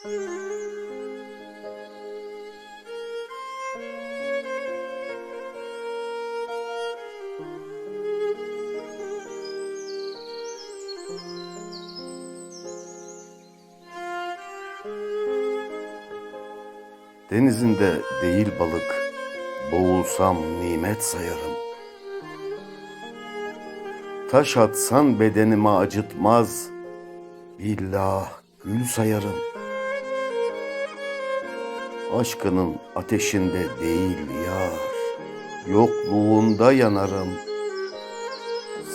Denizinde değil balık, boğulsam nimet sayarım. Taş atsan bedenimi acıtmaz, billah gül sayarım. Aşkının ateşinde değil yar, yokluğunda yanarım.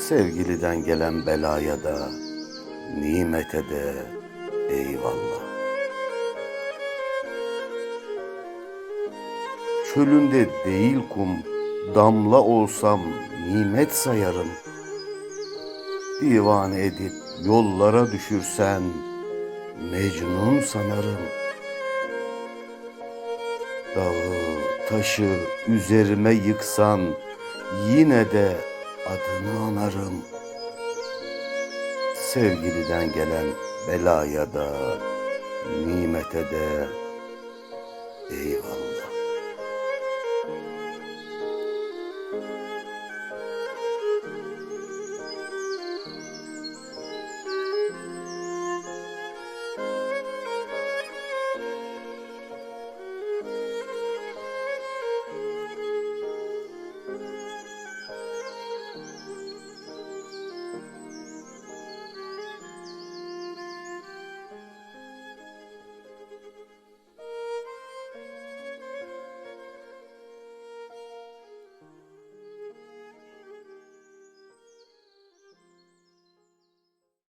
Sevgiliden gelen belaya da, nimete de eyvallah. Çölünde değil kum, damla olsam nimet sayarım. Divane edip yollara düşürsen, mecnun sanarım. Dağı, taşı üzerime yıksan, yine de adını anarım. Sevgiliden gelen belaya da, nimete de eyvallah.